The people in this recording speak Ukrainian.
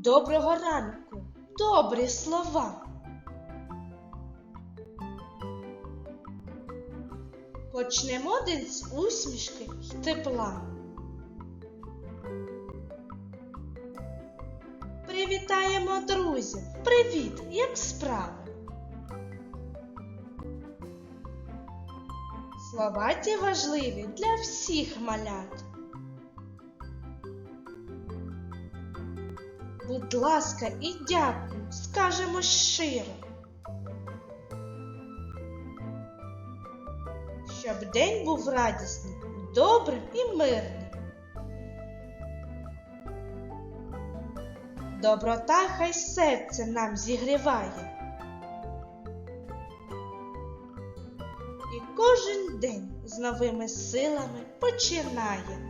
Доброго ранку, добрі слова. Почнемо день з усмішки й тепла. Привітаємо друзів! Привіт! Як справи? Слова ті важливі для всіх малят. Будь ласка, і дякую, скажемо щиро. Щоб день був радісним, добрим і мирним. Доброта хай серце нам зігріває. І кожен день з новими силами починає.